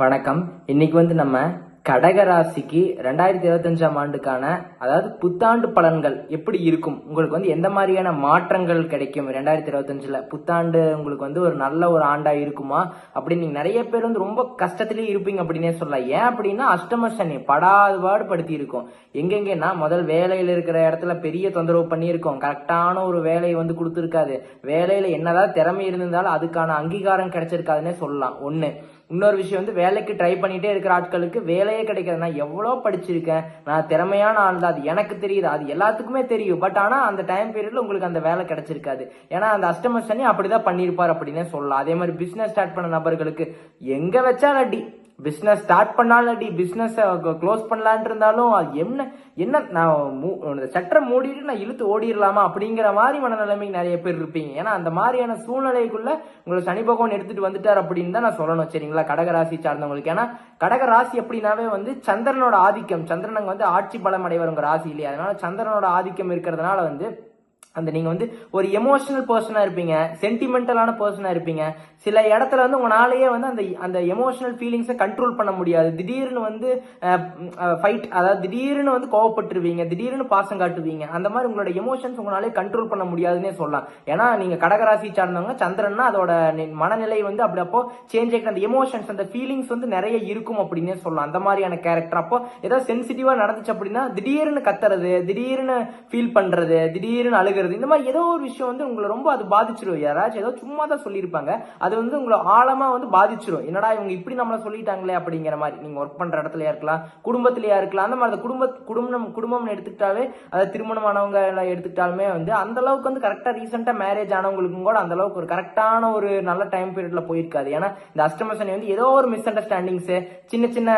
வணக்கம். இன்னைக்கு வந்து நம்ம கடகராசிக்கு ரெண்டாயிரத்தி இருபத்தஞ்சாம் ஆண்டுக்கான அதாவது புத்தாண்டு பலன்கள் எப்படி இருக்கும்? உங்களுக்கு வந்து எந்த மாதிரியான மாற்றங்கள் கிடைக்கும்? ரெண்டாயிரத்தி இருபத்தஞ்சில் புத்தாண்டு உங்களுக்கு வந்து ஒரு நல்ல ஒரு ஆண்டா இருக்குமா? அப்படின்னு நீங்க நிறைய பேர் வந்து ரொம்ப கஷ்டத்திலேயே இருப்பீங்க அப்படின்னே சொல்லலாம். ஏன் அப்படின்னா அஷ்டம சனி படாது பாடுபடுத்தி இருக்கும். எங்கெங்கன்னா முதல் வேலையில் இருக்கிற இடத்துல பெரிய தொந்தரவு பண்ணியிருக்கோம். கரெக்டான ஒரு வேலையை வந்து கொடுத்துருக்காது. வேலையில என்னதான் திறமை இருந்திருந்தாலும் அதுக்கான அங்கீகாரம் கிடைச்சிருக்காதுன்னே சொல்லலாம். ஒன்று இன்னொரு விஷயம் வந்து வேலைக்கு ட்ரை பண்ணிட்டே இருக்கிற ஆட்களுக்கு வேலையே கிடைக்காது. நான் எவ்வளோ படிச்சிருக்கேன் நான் திறமையான ஆள் தான் அது எனக்கு தெரியுது அது எல்லாத்துக்குமே தெரியும். பட் ஆனால் அந்த டைம் பீரியடில் உங்களுக்கு அந்த வேலை கிடைச்சிருக்காது. ஏன்னா அந்த அஷ்டம சனி அப்படிதான் பண்ணியிருப்பார் அப்படின்னே சொல்லலாம். அதே மாதிரி பிஸ்னஸ் ஸ்டார்ட் பண்ண நபர்களுக்கு எங்கே வச்சாலும் அடி. பிஸ்னஸ் ஸ்டார்ட் பண்ணாலும் அடி க்ளோஸ் பண்ணலான் இருந்தாலும் அது என்ன என்ன நான் மூ- சட்டரை மூடிட்டு நான் இழுத்து ஓடிடலாமா அப்படிங்கிற மாதிரி மனநிலைமைக்கு நிறைய பேர் இருப்பீங்க. ஏன்னா அந்த மாதிரியான சூழ்நிலைக்குள்ள உங்களை சனி பகவான் எடுத்துட்டு வந்துட்டார் அப்படின்னு தான் நான் சொல்லணும் சரிங்களா கடகராசி சார்ந்தவங்களுக்கு. ஏன்னா கடகராசி அப்படின்னாவே வந்து சந்திரனோட ஆதிக்கம் சந்திரன் வந்து ஆட்சி பலம் அடைவர் உங்க ராசி இல்லையா? அதனால சந்திரனோட ஆதிக்கம் இருக்கிறதுனால வந்து அந்த நீங்கள் வந்து ஒரு எமோஷனல் பர்சனாக இருப்பீங்க சென்டிமெண்டலான பர்சனாக இருப்பீங்க. சில இடத்துல வந்து உங்களாலேயே வந்து அந்த அந்த எமோஷனல் ஃபீலிங்ஸை கண்ட்ரோல் பண்ண முடியாது. திடீர்னு வந்து ஃபைட் அதாவது திடீர்னு வந்து கோவப்பட்டுருவீங்க திடீர்னு பாசம் காட்டுவீங்க. அந்த மாதிரி உங்களோட எமோஷன்ஸ் உங்களாலே கண்ட்ரோல் பண்ண முடியாதுன்னே சொல்லலாம். ஏன்னா நீங்கள் கடகராசி சார்ந்தவங்க சந்திரன்னா அதோட மனநிலை வந்து அப்படி அப்போ சேஞ்ச் ஆகிட்டு அந்த எமோஷன்ஸ் அந்த ஃபீலிங்ஸ் வந்து நிறைய இருக்கும் அப்படின்னே சொல்லலாம். அந்த மாதிரியான கேரக்டர் அப்போ ஏதாவது சென்சிட்டிவாக நடந்துச்சு அப்படின்னா திடீர்னு கத்துறது திடீர்னு ஃபீல் பண்ணுறது திடீர்னு நடக்கிறது இந்த மாதிரி ஏதோ ஒரு விஷயம் வந்து உங்களை ரொம்ப அது பாதிச்சிடும் யாராச்சும் ஏதோ சும்மா தான் சொல்லியிருப்பாங்க. அது வந்து உங்களை ஆழமா வந்து பாதிச்சிடும் என்னடா இவங்க இப்படி நம்மளை சொல்லிட்டாங்களே அப்படிங்கிற மாதிரி. நீங்க ஒர்க் பண்ற இடத்துலயா இருக்கலாம் குடும்பத்திலயா இருக்கலாம் அந்த மாதிரி அந்த குடும்ப குடும்பம் குடும்பம்னு எடுத்துக்கிட்டாலே அதாவது திருமணமானவங்க எல்லாம் எடுத்துக்கிட்டாலுமே வந்து அந்த அளவுக்கு வந்து கரெக்டா ரீசெண்டா மேரேஜ் ஆனவங்களுக்கும் கூட அந்த அளவுக்கு ஒரு கரெக்டான ஒரு நல்ல டைம் பீரியட்ல போயிருக்காது. ஏன்னா இந்த அஷ்டம வந்து ஏதோ ஒரு மிஸ் அண்டர்ஸ்டாண்டிங்ஸ் சின்ன சின்ன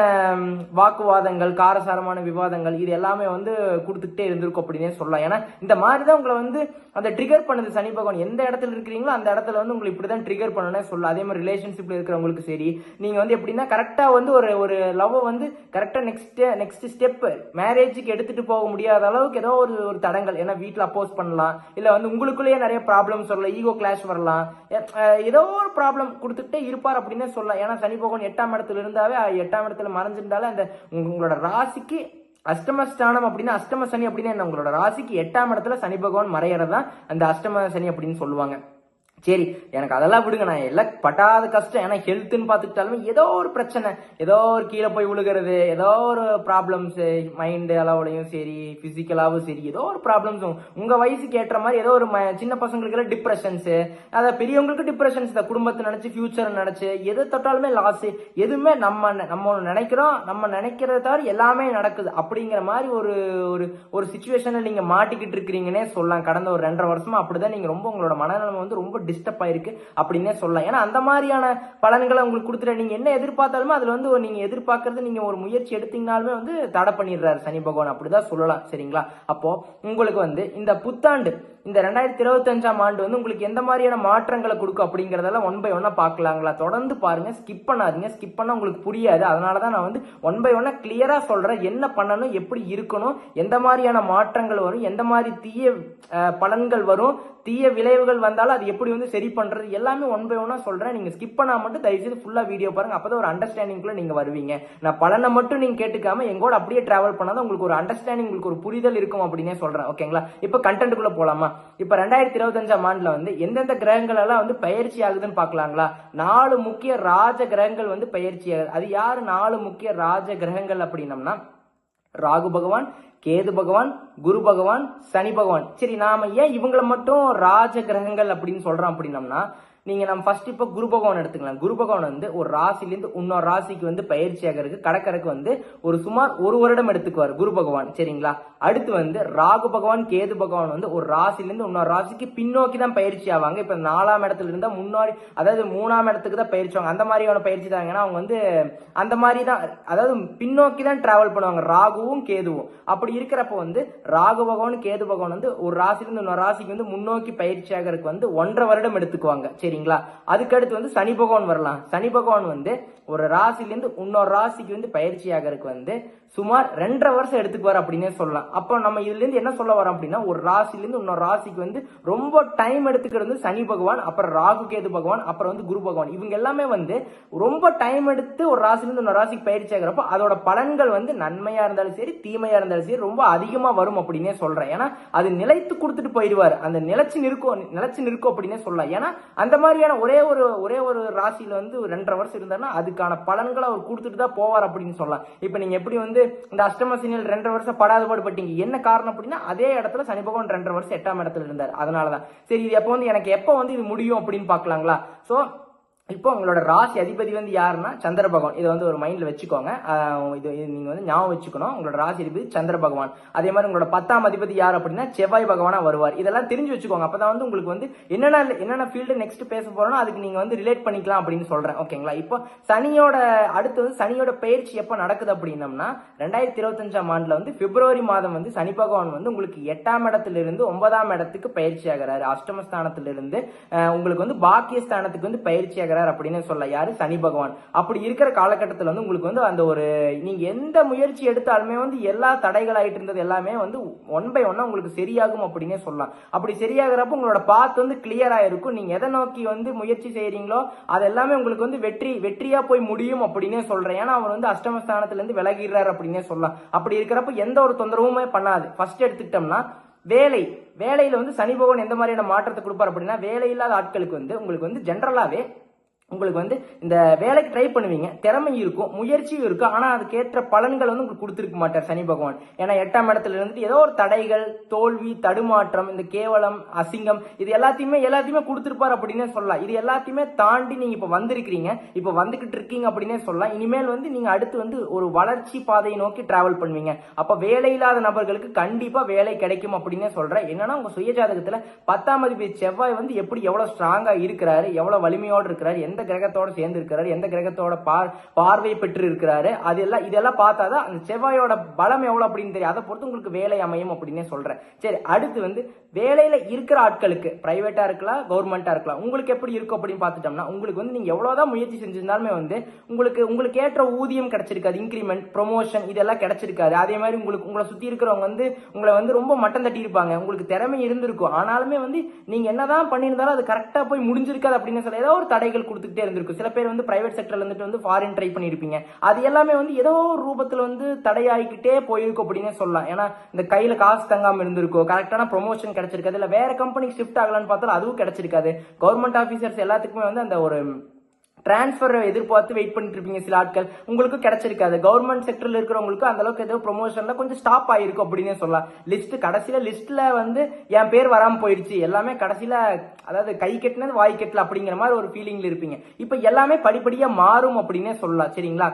வாக்குவாதங்கள் காரசாரமான விவாதங்கள் இது எல்லாமே வந்து கொடுத்துக்கிட்டே இருந்திருக்கும் அப்படின்னே சொல்லலாம். ஏன்னா இந்த மாதிரி தான் உங்களை வந்து வந்து அந்த ட்ரிகர் பண்ணுது சனி பகவான் எந்த இடத்துல இருக்கிறீங்களோ அந்த இடத்துல வந்து உங்களை இப்படி தான் ட்ரிகர் பண்ணணும்னே சொல்லலாம் அதே மாதிரி ரிலேஷன்ஷிப்ல இருக்கிறவங்களுக்கு சரி. நீங்க வந்து எப்படின்னா கரெக்டா வந்து ஒரு ஒரு லவ் வந்து கரெக்டா நெக்ஸ்ட் நெக்ஸ்ட் ஸ்டெப் மேரேஜுக்கு எடுத்துட்டு போக முடியாத அளவுக்கு ஏதோ ஒரு ஒரு தடங்கள். ஏன்னா வீட்டில் அப்போஸ் பண்ணலாம். இல்ல வந்து உங்களுக்குள்ளேயே நிறைய ப்ராப்ளம்ஸ் வரலாம். ஈகோ கிளாஷ் வரலாம். ஏதோ ஒரு ப்ராப்ளம் கொடுத்துட்டே இருப்பார் அப்படின்னே சொல்லலாம். ஏன்னா சனி பகவான் எட்டாம் இடத்துல இருந்தாவே எட்டாம் இடத்துல மறைஞ்சிருந்தாலே அந்த உங்களோட ராசிக்கு அஷ்டமஸ்தானம் அப்படின்னா அஷ்டம சனி அப்படின்னா என்ன? உங்களோட ராசிக்கு எட்டாம் இடத்துல சனி பகவான் மறையறதான் அந்த அஷ்டம சனி அப்படின்னு சொல்லுவாங்க. சரி எனக்கு அதெல்லாம் விடுங்க. நான் எல்லாம் பட்டாத கஷ்டம். ஏன்னா ஹெல்த்துன்னு பார்த்துக்கிட்டாலுமே ஏதோ ஒரு பிரச்சனை. ஏதோ ஒரு கீழே போய் விழுகிறது. ஏதோ ஒரு ப்ராப்ளம்ஸு மைண்டு அளவுலையும் சரி ஃபிசிக்கலாகவும் சரி ஏதோ ஒரு ப்ராப்ளம்ஸ் உங்கள் வயசுக்கு ஏற்ற மாதிரி ஏதோ ஒரு ம- சின்ன பசங்களுக்கு எல்லாம் அதை பெரியவங்களுக்கு டிப்ரெஷன்ஸ் தான் குடும்பத்தை நினச்சி ஃபியூச்சர் நினச்சி எது தொட்டாலுமே லாஸு எதுவுமே நம்ம நம்ம நினைக்கிறோம் நம்ம நினைக்கிறத தவிர எல்லாமே நடக்குது. அப்படிங்கிற மாதிரி ஒரு ஒரு ஒரு சுச்சுவேஷனில் நீங்கள் மாட்டிக்கிட்டு இருக்கிறீங்கன்னே சொல்லலாம். கடந்த ஒரு ரெண்டரை வருஷமா அப்படிதான் நீங்கள் ரொம்ப உங்களோட மனநிலைமை வந்து ரொம்ப டிஸ்டர்ப் ஆயிருக்கு அப்படின்னே சொல்லலாம். ஏன்னா அந்த மாதிரியான பலன்களை உங்களுக்கு கொடுத்துட்டு நீங்க என்ன எதிர்பார்த்தாலுமே அதுல வந்து நீங்க எதிர்பார்க்கறது நீங்க ஒரு முயற்சி எடுத்தீங்கனாலுமே வந்து தடை பண்ணிடுறாரு சனி பகவான். அப்படிதான் சொல்லலாம். சரிங்களா? அப்போ உங்களுக்கு வந்து இந்த புத்தாண்டு இந்த ரெண்டாயிரத்தி இருபத்தஞ்சாம் ஆண்டு வந்து உங்களுக்கு எந்த மாதிரியான மாற்றங்களை கொடுக்கும் அப்படிங்கறதெல்லாம் ஒன் பை ஒன்னா பார்க்கலாங்களா? தொடர்ந்து பாருங்க ஸ்கிப் பண்ணாதீங்க. ஸ்கிப் பண்ணா உங்களுக்கு புரியாது. அதனால தான் நான் வந்து ஒன் பை ஒன்னா கிளியரா சொல்றேன். என்ன பண்ணணும் எப்படி இருக்கணும் எந்த மாதிரியான மாற்றங்கள் வரும் எந்த மாதிரி தீய பலன்கள் வரும் தீய விளைவுகள் வந்தாலும் அது எப்படி வந்து சரி பண்றது எல்லாமே ஒன் பை ஒன்னா சொல்றேன். நீங்க ஸ்கிப் பண்ணா மட்டும் தயவு செய்து ஃபுல்லா வீடியோ பாருங்க. அப்பதான் ஒரு அண்டர்ஸ்டாண்டிங்குள்ளே நீங்க வருவீங்க. நான் பலனை மட்டும் நீங்க கேட்டுக்காம எங்கூட அப்படியே டிராவல் பண்ணாதான் உங்களுக்கு ஒரு அண்டர்ஸ்டாண்டிங் உங்களுக்கு ஒரு புரிதல் இருக்கும் அப்படின்னே சொல்றேன். ஓகேங்களா இப்போ போலாமா? பார்க்கலாம் இப்போ ரெண்டாயிரத்தி இருபத்தஞ்சாம் ஆண்டுல வந்து எந்தெந்த கிரகங்கள் எல்லாம் வந்து பயிற்சி ஆகுதுன்னு பார்க்கலாங்களா? நாலு முக்கிய ராஜ கிரகங்கள் வந்து பயிற்சி ஆகுது. அது யாரு நாலு முக்கிய ராஜ கிரகங்கள் அப்படின்னம்னா? ராகு பகவான் கேது பகவான் குரு பகவான் சனி பகவான். சரி நாம ஏன் இவங்களை மட்டும் ராஜ கிரகங்கள் அப்படின்னு சொல்றோம் அப்படின்னம்னா நீங்க நம்ம ஃபர்ஸ்ட் இப்போ குரு பகவான் எடுத்துக்கலாம். குரு பகவான் வந்து ஒரு ராசிலேருந்து இன்னொரு ராசிக்கு வந்து பயிற்சி ஆகிறதுக்கு கடற்கரைக்கு வந்து ஒரு சுமார் ஒரு வருடம் எடுத்துக்குவார் குரு பகவான். சரிங்களா? அடுத்து வந்து ராகு பகவான் கேது பகவான் வந்து ஒரு ராசிலேருந்து இன்னொரு ராசிக்கு பின்னோக்கி தான் பயிற்சி ஆவாங்க. இப்போ நாலாம் இடத்துல இருந்தா முன்னாடி அதாவது மூணாம் இடத்துக்கு தான் பயிற்சி ஆவாங்க. அந்த மாதிரியான பயிற்சி தாங்கன்னா அவங்க வந்து அந்த மாதிரி தான் அதாவது பின்னோக்கி தான் டிராவல் பண்ணுவாங்க. ராகுவும் கேதுவும். அப்படி இருக்கிறப்ப வந்து ராகு பகவான் கேது பகவான் வந்து ஒரு ராசிலேருந்து இன்னொரு ராசிக்கு வந்து முன்னோக்கி பயிற்சி ஆகிறதுக்கு வந்து ஒன்றரை வருடம் எடுத்துக்குவாங்க. சரி சரிங்களா? அதுக்கடுத்து வந்து சனி பகவான் வரலாம். சனி பகவான் வந்து ஒரு ராசிலேருந்து இன்னொரு ராசிக்கு வந்து பயிற்சி ஆகிறதுக்கு வந்து சுமார் ரெண்டரை வருஷம் எடுத்துக்குவார் அப்படின்னே சொல்லலாம். அப்போ நம்ம இதுலேருந்து என்ன சொல்ல வரோம் அப்படின்னா ஒரு ராசிலேருந்து இன்னொரு ராசிக்கு வந்து ரொம்ப டைம் எடுத்துக்கிறது வந்து சனி பகவான் அப்புறம் ராகு கேது பகவான் அப்புறம் வந்து குரு பகவான். இவங்க எல்லாமே வந்து ரொம்ப டைம் எடுத்து ஒரு ராசிலேருந்து இன்னொரு ராசிக்கு பயிற்சி ஆகிறப்போ அதோட பலன்கள் வந்து நன்மையாக இருந்தாலும் சரி தீமையாக இருந்தாலும் சரி ரொம்ப அதிகமாக வரும் அப்படின்னே சொல்கிறேன் ஏன்னா அது நிலைத்து கொடுத்துட்டு போயிடுவார். அந்த நிலைச்சு நிற்கும் நிலச்சி நிற்கும் அப்படின்னே சொல்லலாம். ஏன்னா அந்த மாதிரியான ஒரே ஒரு ஒரே ஒரு ராசியில வந்து ஒரு ரெண்டரை வருஷம் இருந்தாருன்னா அதுக்கான பலன்களை அவர் கொடுத்துட்டு தான் போவார் அப்படின்னு சொல்லலாம். இப்போ நீங்கள் எப்படி வந்து இந்த அஷ்டம சனியில் ரெண்டரை வருஷம் படாத பாடுபட்டீங்க. என்ன காரணம் அப்படின்னா அதே இடத்துல சனி பகவான் ரெண்டரை வருஷம் எட்டாம் இடத்துல இருந்தார். அதனாலதான். சரி இது எப்போ வந்து எனக்கு எப்போ வந்து இது முடியும் அப்படின்னு பார்க்கலாங்களா? ஸோ இப்போ உங்களோட ராசி அதிபதி வந்து யாருன்னா சந்திர பகவான். இதை வந்து ஒரு மைண்ட்ல வச்சுக்கோங்க. இது இது நீங்க வந்து ஞாபகம் வச்சுக்கணும். உங்களோட ராசி அதிபதி சந்திர பகவான். அதே மாதிரி உங்களோட பத்தாம் அதிபதி யார் அப்படின்னா செவ்வாய் பகவானா வருவார். இதெல்லாம் தெரிஞ்சு வச்சுக்கோங்க. அப்பதான் வந்து உங்களுக்கு வந்து என்னென்ன என்னென்ன ஃபீல்டு நெக்ஸ்ட் பேச போறோம்னா அதுக்கு நீங்க வந்து ரிலேட் பண்ணிக்கலாம் அப்படின்னு சொல்றேன். ஓகேங்களா இப்போ சனியோட அடுத்து வந்து சனியோட பயிற்சி எப்போ நடக்குது அப்படின்னம்னா ரெண்டாயிரத்தி இருபத்தஞ்சாம் ஆண்டுல வந்து பிப்ரவரி மாதம் வந்து சனி பகவான் வந்து உங்களுக்கு எட்டாம் இடத்துல இருந்து ஒன்பதாம் இடத்துக்கு பயிற்சி ஆகிறாரு அஷ்டமஸ்தானத்திலிருந்து உங்களுக்கு வந்து பாக்கியஸ்தானத்துக்கு வந்து பயிற்சி ஆகிறார் அப்படின்னு சொல்ல யாரு? சனி பகவான். அப்படி இருக்கிற காலகட்டத்தில் வந்து உங்களுக்கு வந்து அந்த ஒரு நீங்க எந்த முயற்சி எடுத்தாலுமே வந்து எல்லா தடைகள் ஆயிட்டு இருந்தது எல்லாமே வந்து ஒன் பை ஒன்னா உங்களுக்கு சரியாகும் அப்படின்னே சொல்லலாம். அப்படி சரியாகிறப்ப உங்களோட பாத் வந்து கிளியரா இருக்கும். நீங்க எதை நோக்கி வந்து முயற்சி செய்யறீங்களோ அது எல்லாமே உங்களுக்கு வந்து வெற்றி வெற்றியா போய் முடியும் அப்படின்னே சொல்றேன். ஏன்னா அவர் வந்து அஷ்டமஸ்தானத்துல இருந்து விலகிறார் அப்படின்னே சொல்லலாம். அப்படி இருக்கிறப்ப எந்த ஒரு தொந்தரவுமே பண்ணாது. ஃபர்ஸ்ட் எடுத்துக்கிட்டோம்னா வேலை. வேலையில வந்து சனி பகவான் எந்த மாதிரியான மாற்றத்தை கொடுப்பார் அப்படின்னா வேலை இல்லாத ஆட்களுக்கு வந்து உங்களுக்கு வந்து ஜென்ரலாவே உங்களுக்கு வந்து இந்த வேலைக்கு ட்ரை பண்ணுவீங்க. திறமை இருக்கும் முயற்சியும் இருக்கும். ஆனால் அதுக்கேற்ற பலன்கள் வந்து உங்களுக்கு கொடுத்துருக்க மாட்டார் சனி பகவான். ஏன்னா எட்டாம் இடத்துல இருந்துட்டு ஏதோ ஒரு தடைகள் தோல்வி தடுமாற்றம் இந்த கேவலம் அசிங்கம் இது எல்லாத்தையுமே எல்லாத்தையுமே கொடுத்துருப்பார் அப்படின்னே சொல்லலாம். இது எல்லாத்தையுமே தாண்டி நீங்கள் இப்போ வந்திருக்கிறீங்க. இப்போ வந்துக்கிட்டு இருக்கீங்க அப்படின்னே சொல்லலாம். இனிமேல் வந்து நீங்கள் அடுத்து வந்து ஒரு வளர்ச்சி பாதையை நோக்கி டிராவல் பண்ணுவீங்க. அப்போ வேலை இல்லாத நபர்களுக்கு கண்டிப்பாக வேலை கிடைக்கும் அப்படின்னே சொல்கிறேன் என்னன்னா உங்கள் சுயஜாதகத்தில் பத்தாம் அதிபதி செவ்வாய் வந்து எப்படி எவ்வளோ ஸ்ட்ராங்காக இருக்கிறாரு எவ்வளோ வலிமையோடு இருக்கிறாரு எந்த கிரகத்தோட சேர்ந்து இருக்கிறாரு எந்த கிரகத்தோட பார் பார்வை பெற்று இருக்கிறாரு அது எல்லாம் இதெல்லாம் பார்த்தாதான் அந்த செவ்வாயோட பலம் எவ்வளவு அப்படின்னு தெரியும். அதை பொறுத்து உங்களுக்கு வேலை அமையும் அப்படின்னே சொல்றேன். சரி அடுத்து வந்து வேலையில இருக்கிற ஆட்களுக்கு பிரைவேட்டா இருக்கலாம் கவர்மெண்டா இருக்கலாம் உங்களுக்கு எப்படி இருக்கும் அப்படின்னு பார்த்துட்டோம்னா உங்களுக்கு வந்து நீங்க எவ்வளவுதான் முயற்சி செஞ்சிருந்தாலுமே வந்து உங்களுக்கு உங்களுக்கு ஏற்ற ஊதியம் கிடைச்சிருக்காது இன்க்ரிமெண்ட் ப்ரொமோஷன் இதெல்லாம் கிடைச்சிருக்காது. அதே மாதிரி உங்களுக்கு உங்களை சுத்தி இருக்கிறவங்க வந்து உங்களை வந்து ரொம்ப மட்டம் தட்டி இருப்பாங்க. உங்களுக்கு திறமை இருந்திருக்கும். ஆனாலுமே வந்து நீங்க என்னதான் பண்ணியிருந்தாலும் அது கரெக்டா போய் முடிஞ்சிருக்காது அப்படின்னு சொல்ல ஏதோ ஒரு தடைகள் கொடுத்துக்கிட்டே இருந்திருக்கும் சில பேர் வந்து பிரைவேட் செக்டர்ல இருந்துட்டு வந்து ஃபாரின் ட்ரை பண்ணியிருப்பீங்க அது எல்லாமே வந்து ஏதோ ஒரு ரூபத்தில் வந்து தடையாகிக்கிட்டே போயிருக்கும் அப்படின்னு சொல்லலாம். ஏன்னா இந்த கையில காசு தங்காம இருந்திருக்கும் கரெக்டான ப்ரொமோஷன் கிடைச்சிருக்காது இல்ல வேற கம்பெனிக்கு ஷிஃப்ட் ஆகலான்னு பார்த்தாலும் அதுவும் கிடைச்சிருக்காது. கவர்மெண்ட் ஆஃபீஸர்ஸ் எல்லாத்துக்குமே வந்து அந்த ஒரு டிரான்ஸ்ஃபர் எதிர்பார்த்து வெயிட் பண்ணிட்டு இருப்பீங்க சில ஆட்கள். உங்களுக்கு கிடைச்சிருக்காது. கவர்மெண்ட் செக்டர்ல இருக்கிறவங்களுக்கு அந்த அளவுக்கு ஏதோ ப்ரொமோஷன்ல கொஞ்சம் ஸ்டாப் ஆயிருக்கும் அப்படின்னே சொல்லலாம். லிஸ்ட் கடைசியில லிஸ்ட்ல வந்து என் பேர் வராம போயிடுச்சு. எல்லாமே கடைசியில அதாவது கை கட்டினது வாய் கட்டல அப்படிங்கிற மாதிரி ஒரு ஃபீலிங்ல இருப்பீங்க. இப்போ எல்லாமே படிப்படியா மாறும் அப்படின்னே சொல்லலாம். சரிங்களா?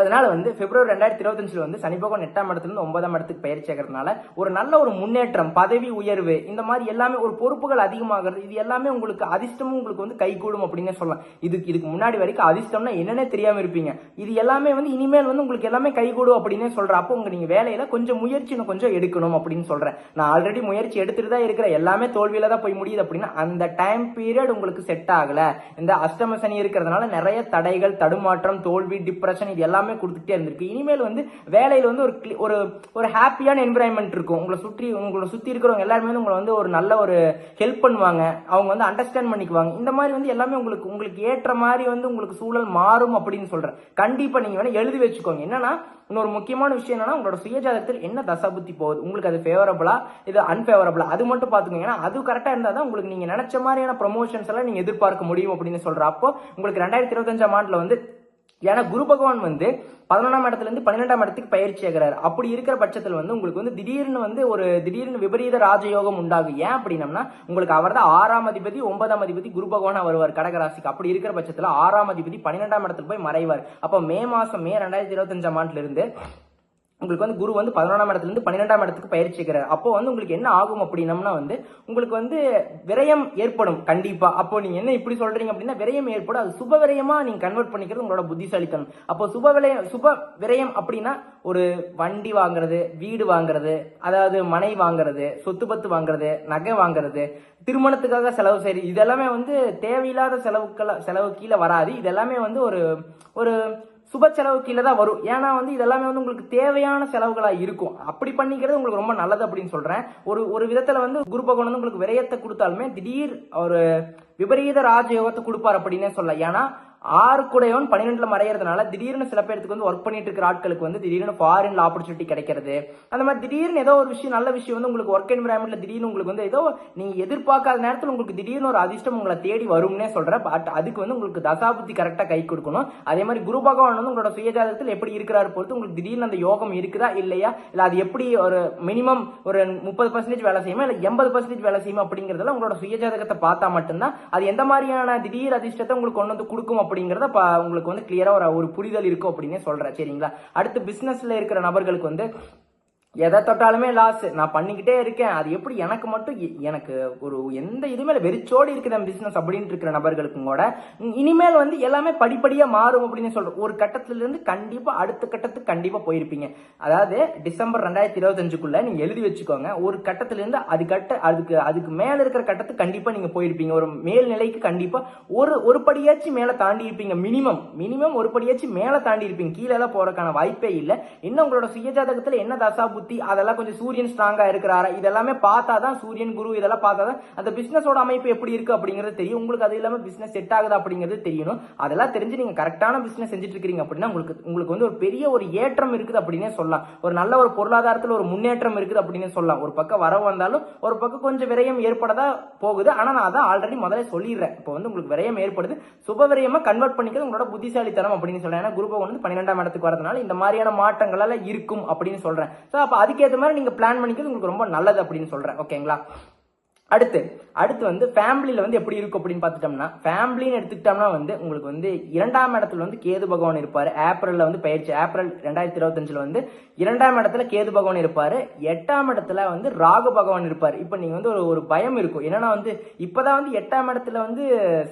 அதனால வந்து பிப்ரவரி ரெண்டாயிரத்தி இருபத்தஞ்சில் வந்து சனிபோகம் எட்டாம் இடத்துல ஒன்பதாம் இடத்துக்கு பயிற்சி ஆகிறதுனால ஒரு நல்ல ஒரு முன்னேற்றம் பதவி உயர்வு இந்த மாதிரி எல்லாமே ஒரு பொறுப்புகள் அதிகமாகிறது இது எல்லாமே உங்களுக்கு அதிர்ஷ்டமும் உங்களுக்கு வந்து கைகூடும் அப்படின்னே சொல்லலாம். இதுக்கு இதுக்கு முன்னாடி வரைக்கும் அதிர்ஷ்டம்னா என்னன்னே தெரியாம இருப்பீங்க. இது எல்லாமே வந்து இனிமேல் வந்து உங்களுக்கு எல்லாமே கைகூடும் அப்படின்னே சொல்கிறேன் அப்போ உங்க நீங்க வேலையில கொஞ்சம் முயற்சி கொஞ்சம் எடுக்கணும் அப்படின்னு சொல்றேன். நான் ஆல்ரெடி முயற்சி எடுத்துட்டு தான் இருக்கிறேன். எல்லாமே தோல்வியில தான் போய் முடியுது அப்படின்னா அந்த டைம் பீரியட் உங்களுக்கு செட் ஆகல. இந்த அஷ்டம சனி இருக்கிறதுனால நிறைய தடைகள் தடுமாற்றம் தோல்வி டிப்ரெஷன் இது எல்லாமே கொடுத்துட்டே இருந்திருக்கு. இனிமேல் வந்து வேலையில் வந்து ஒரு ஒரு ஒரு ஹாப்பியான என்விரான்மெண்ட் இருக்கும். உங்களை சுற்றி உங்களை சுற்றி இருக்கிறவங்க எல்லாருமே வந்து உங்களை வந்து ஒரு நல்ல ஒரு ஹெல்ப் பண்ணுவாங்க. அவங்க வந்து அண்டர்ஸ்டாண்ட் பண்ணிக்குவாங்க. இந்த மாதிரி வந்து எல்லாமே உங்களுக்கு உங்களுக்கு ஏற்ற மாதிரி வந்து உங்களுக்கு சூழல் மாறும் அப்படின்னு சொல்கிறேன் கண்டிப்பா நீங்க வேணால் எழுதி வச்சுக்கோங்க. என்னன்னா இன்னொரு முக்கியமான விஷயம் என்னன்னா உங்களோட சுயஜாதகத்தில் என்ன தசாபுத்தி போகுது? உங்களுக்கு அது ஃபேவரபிளா இது அன்ஃபேவரபுளா அது மட்டும் பாத்துக்கோங்க ஏன்னா அது கரெக்டா இருந்தால் தான் உங்களுக்கு நீங்க நினைச்ச மாதிரியான ப்ரொமோஷன்ஸ் எல்லாம் நீங்க எதிர்பார்க்க முடியும் அப்படின்னு சொல்ற அப்போ உங்களுக்கு ரெண்டாயிரத்தி இருபத்தஞ்சாம் ஆண்டுல வந்து ஏன்னா குரு பகவான் வந்து பதினொன்றாம் இடத்துலேருந்து பன்னிரெண்டாம் இடத்துக்கு பயிற்சி ஆகிறார் அப்படி இருக்கிற பட்சத்தில் வந்து உங்களுக்கு வந்து திடீர்னு வந்து ஒரு திடீர்னு விபரீத ராஜயோகம் உண்டாகும். ஏன் அப்படின்னம்னா உங்களுக்கு அவர் தான் ஆறாம் அதிபதி ஒன்பதாம் அதிபதி குரு பகவானா வருவார் கடகராசிக்கு. அப்படி இருக்கிற பட்சத்தில் ஆறாம் அதிபதி பன்னிரெண்டாம் இடத்துல போய் மறைவார். அப்போ மே மாதம் மே ரெண்டாயிரத்தி இருபத்தஞ்சாம் ஆண்டுலேருந்து உங்களுக்கு வந்து குரு வந்து பதினொன்றாம் இடத்துலேருந்து பன்னிரெண்டாம் இடத்துக்கு பயிற்சி இருக்கிறார் அப்போ வந்து உங்களுக்கு என்ன ஆகும் அப்படின்னம்னா வந்து உங்களுக்கு வந்து விரயம் ஏற்படும் கண்டிப்பாக அப்போ நீங்கள் என்ன இப்படி சொல்கிறீங்க அப்படின்னா விரயம் ஏற்படும். அது சுப விரயமாக நீங்கள் கன்வெர்ட் பண்ணிக்கிறது உங்களோட புத்திசாலித்தனம். அப்போ சுப விரயம் சுப விரயம் அப்படின்னா ஒரு வண்டி வாங்குறது வீடு வாங்குறது அதாவது மனை வாங்குறது சொத்து பத்து வாங்குறது நகை வாங்குறது திருமணத்துக்காக செலவு செய்யுது இதெல்லாமே வந்து தேவையில்லாத செலவுக்கெல்லாம் செலவு கீழே வராது. இதெல்லாமே வந்து ஒரு ஒரு சுப செலவு கீழே தான் வரும். ஏன்னா வந்து இதெல்லாமே வந்து உங்களுக்கு தேவையான செலவுகளாக இருக்கும். அப்படி பண்ணிக்கிறது உங்களுக்கு ரொம்ப நல்லது அப்படின்னு சொல்கிறேன் ஒரு ஒரு விதத்தில் வந்து குரு பகவான் வந்து உங்களுக்கு விரயத்தை கொடுத்தாலுமே திடீர் ஒரு விபரீத ராஜயோகத்தை கொடுப்பார் அப்படின்னே சொல்லலாம். ஏன்னா ஆறு கூடையவன் பன்னிரெண்டுல மறையறதுனால திடீர்னு சில பேருக்கு வந்து ஒர்க் பண்ணிட்டு இருக்கிற ஆட்களுக்கு வந்து திடீர்னு ஃபாரின்ல ஆப்பர்ச்சுனிட்டி கிடைக்கிறது. அந்த மாதிரி திடீர்னு ஏதோ ஒரு விஷயம் நல்ல விஷயம் வந்து உங்களுக்கு ஒர்க் என்விரான்மெண்ட்ல திடீர்னு உங்களுக்கு வந்து ஏதோ நீங்க எதிர்பார்க்காத நேரத்தில் உங்களுக்கு திடீர்னு ஒரு அதிர்ஷ்டம் உங்களை தேடி வரும்னே சொல்றேன். பட் அதுக்கு வந்து உங்களுக்கு தசாபுத்தி கரெக்டா கை கொடுக்கணும். அதே மாதிரி குரு பகவான் வந்து உங்களோட சுயஜாதகத்தில் எப்படி இருக்கிறாரு பொறுத்து உங்களுக்கு திடீர்னு அந்த யோகம் இருக்குதா இல்லையா? இல்ல அது எப்படி ஒரு மினிமம் ஒரு முப்பது பர்சன்டேஜ் வேலை செய்யுமா? இல்ல எண்பது பர்சன்டேஜ் வேலை செய்யுமா அப்படிங்கறதுல உங்களோட சுயஜாதகத்தை பார்த்தா மட்டும்தான். அது எந்த மாதிரியான திடீர் அதிர்ஷ்டத்தை உங்களுக்கு கொண்டு வந்து கொடுக்கும் அப்படிங்கிறத உங்களுக்கு வந்து கிளியரா ஒரு ஒரு புரிதல் இருக்கும் அப்படின்னு சொல்றேன். சரிங்களா? அடுத்து பிசினஸ்ல இருக்கிற நபர்களுக்கு வந்து எதை தொட்டாலுமே லாஸ் நான் பண்ணிக்கிட்டே இருக்கேன். அது எப்படி எனக்கு மட்டும் எனக்கு ஒரு எந்த இதுமே வெறிச்சோடி இருக்குது பிசினஸ் அப்படின்ட்டு இருக்கிற நபர்களுக்கும் கூட. இனிமேல் வந்து எல்லாமே படிப்படியா மாறும் அப்படின்னு சொல்கிறோம் ஒரு கட்டத்துல இருந்து கண்டிப்பா அடுத்த கட்டத்துக்கு கண்டிப்பா போயிருப்பீங்க. அதாவது டிசம்பர் ரெண்டாயிரத்தி இருபத்தஞ்சுக்குள்ள நீங்க எழுதி வச்சுக்கோங்க. ஒரு கட்டத்துல இருந்து அது கட்ட அதுக்கு அதுக்கு மேல இருக்கிற கட்டத்துக்கு கண்டிப்பா நீங்க போயிருப்பீங்க. ஒரு மேல்நிலைக்கு கண்டிப்பாக கண்டிப்பா ஒரு ஒரு படியாச்சும் மேல தாண்டி இருப்பீங்க. மினிமம் மினிமம் ஒரு படியாச்சும் மேல தாண்டி இருப்பீங்க. கீழே எல்லாம் போறதுக்கான வாய்ப்பே இல்லை. இன்னும் உங்களோட சுயஜாதகத்துல என்ன தசாபு புத்தி அதெல்லாம் கொஞ்சம் சூரியன் ஸ்ட்ராங்கா இருக்கிறாரா? இதெல்லாமே பார்த்தா தான் சூரியன் குரு இதெல்லாம் பார்த்தா தான் அந்த பிசினஸோட அமைப்பு எப்படி இருக்கு அப்படிங்கிறது தெரியும். உங்களுக்கு அது இல்லாம பிசினஸ் செட் ஆகுதா அப்படிங்கிறது தெரியணும். அதெல்லாம் தெரிஞ்சு நீங்க கரெக்டான பிசினஸ் செஞ்சுட்டு இருக்கீங்க அப்படின்னா உங்களுக்கு உங்களுக்கு வந்து ஒரு பெரிய ஒரு ஏற்றம் இருக்குது அப்படின்னே சொல்லலாம். ஒரு நல்ல ஒரு பொருளாதாரத்தில் ஒரு முன்னேற்றம் இருக்குது அப்படின்னு சொல்லலாம். ஒரு பக்கம் வரவு வந்தாலும் ஒரு பக்கம் கொஞ்சம் விரயம் ஏற்படதா போகுது. ஆனா நான் அதான் ஆல்ரெடி முதல்ல சொல்லிடுறேன். இப்போ வந்து உங்களுக்கு விரயம் ஏற்படுது. சுப விரயமா கன்வெர்ட் பண்ணிக்கிறது உங்களோட புத்திசாலித்தனம் அப்படின்னு சொல்றேன். ஏன்னா குரு வந்து பன்னிரெண்டாம் இடத்துக்கு வரதுனால இந்த மாதிரியான மாற்றங்கள் எல்லாம் இருக்கும் அப்படின்னு சொல்றேன். ஸோ அப்போ அதுக்கேற்ற மாதிரி நீங்க பிளான் பண்ணிக்கிறது உங்களுக்கு ரொம்ப நல்லது அப்படின்னு சொல்றேன். ஓகேங்களா அடுத்து அடுத்து வந்து ஃபேமிலியில் வந்து எப்படி இருக்கும் அப்படின்னு பார்த்துட்டோம்னா ஃபேமிலின்னு எடுத்துக்கிட்டோம்னா வந்து உங்களுக்கு வந்து இரண்டாம் இடத்துல வந்து கேது பகவான் இருப்பார். ஏப்ரலில் வந்து பயிற்சி ஏப்ரல் ரெண்டாயிரத்தி இருபத்தஞ்சில் வந்து இரண்டாம் இடத்துல கேது பகவான் இருப்பார். எட்டாம் இடத்துல வந்து ராகு பகவான் இருப்பார். இப்போ நீங்கள் வந்து ஒரு ஒரு பயம் இருக்கும். என்னன்னா வந்து இப்போதான் வந்து எட்டாம் இடத்துல வந்து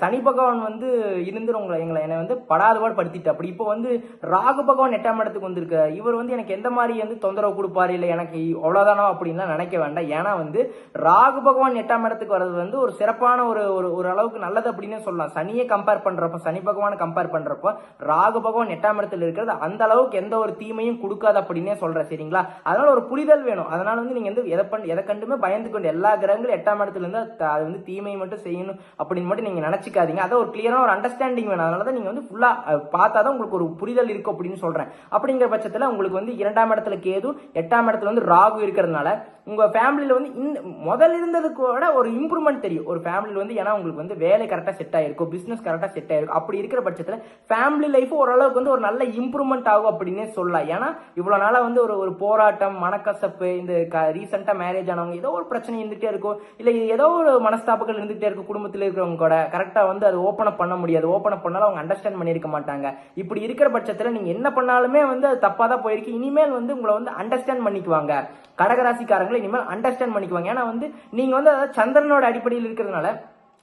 சனி பகவான் வந்து இருந்து உங்களை எங்களை என்னை வந்து படாதபாடு படுத்திட்டு அப்படி இப்போ வந்து ராகு பகவான் எட்டாம் இடத்துக்கு வந்திருக்க இவர் வந்து எனக்கு எந்த மாதிரி வந்து தொந்தரவு கொடுப்பாரு இல்லை எனக்கு அவ்வளோதானோ அப்படின்லாம் நினைக்க வேண்டாம். ஏன்னா வந்து ராகு பகவான் எட்டாம் எட்டாம் இடத்துக்கு வர்றது வந்து ஒரு சிறப்பான ஒரு ஒரு ஒரு அளவுக்கு நல்லது அப்படின்னு சொல்லலாம். சனியை கம்பேர் பண்றப்ப சனி பகவானை கம்பேர் பண்றப்போ ராகு பகவான் எட்டாம் இடத்துல இருக்கிறது அந்த அளவுக்கு எந்த ஒரு தீமையும் கொடுக்காது அப்படின்னே சொல்றேன் சரிங்களா? அதனால ஒரு புரிதல் வேணும். அதனால வந்து நீங்க வந்து எதை பண்ண எதை கண்டுமே பயந்து கொண்டு எல்லா கிரகங்களும் எட்டாம் இடத்துல இருந்து அது அது வந்து தீமையை மட்டும் செய்யணும் அப்படின்னு மட்டும் நீங்க நினைச்சுக்காதீங்க. அதை ஒரு கிளியரான ஒரு அண்டர்ஸ்டாண்டிங் வேணும். அதனால தான் நீங்க வந்து ஃபுல்லா பார்த்தா தான் உங்களுக்கு ஒரு புரிதல் இருக்கும் அப்படின்னு சொல்றேன். அப்படிங்கிற பட்சத்துல உங்களுக்கு வந்து இரண்டாம் இடத்துல கேது எட்டாம் இடத்துல வந்து ராகு இருக்கிறதுனால உங்க ஃபேமிலியில வந்து இந்த முதல்ல இருந்ததுக்கு விட ஒரு இம்ப்ரூவ்மெண்ட் தெரியும். ஒரு ஃபேமிலியில் வந்து ஏன்னா உங்களுக்கு வந்து வேலை கரெக்டாக செட் ஆயிருக்கும் பிஸ்னஸ் கரெக்டாக செட் ஆயிருக்கும். அப்படி இருக்கிற பட்சத்தில் ஃபேமிலி லைஃப் ஓரளவுக்கு வந்து ஒரு நல்ல இம்ப்ரூவ்மெண்ட் ஆகும் அப்படின்னே சொல்லலாம். ஏன்னா இவ்வளோ நாளாக வந்து ஒரு ஒரு போராட்டம் மனக்கசப்பு இந்த க ரீசெண்டாக மேரேஜ் ஆனவங்க ஏதோ ஒரு பிரச்சனை இருந்துகிட்டே இருக்கும். இல்லை ஏதோ ஒரு மனஸ்தாபங்கள் இருந்துகிட்டே இருக்கும் குடும்பத்தில் இருக்கிறவங்க கூட. கரெக்டாக வந்து அது ஓப்பன் அப் பண்ண முடியாது. ஓப்பன் அப் பண்ணாலும் அவங்க அண்டர்ஸ்டாண்ட் பண்ணியிருக்க மாட்டாங்க. இப்படி இருக்கிற பட்சத்தில் நீங்கள் என்ன பண்ணாலுமே வந்து அது தப்பாக தான் போயிருக்கு. இனிமேல் வந்து உங்களை வந்து அண்டர்ஸ்டாண்ட் பண்ணிக்குவாங்க. கடகராசிக்காரங்களை இனிமேல் அண்டர்ஸ்டாண்ட் பண்ணிக்குவாங்க. ஏன்னா வந்து நீங்கள் வந்து அதாவது சந்திரனோட அடிப்படையில் இருக்கிறதுனால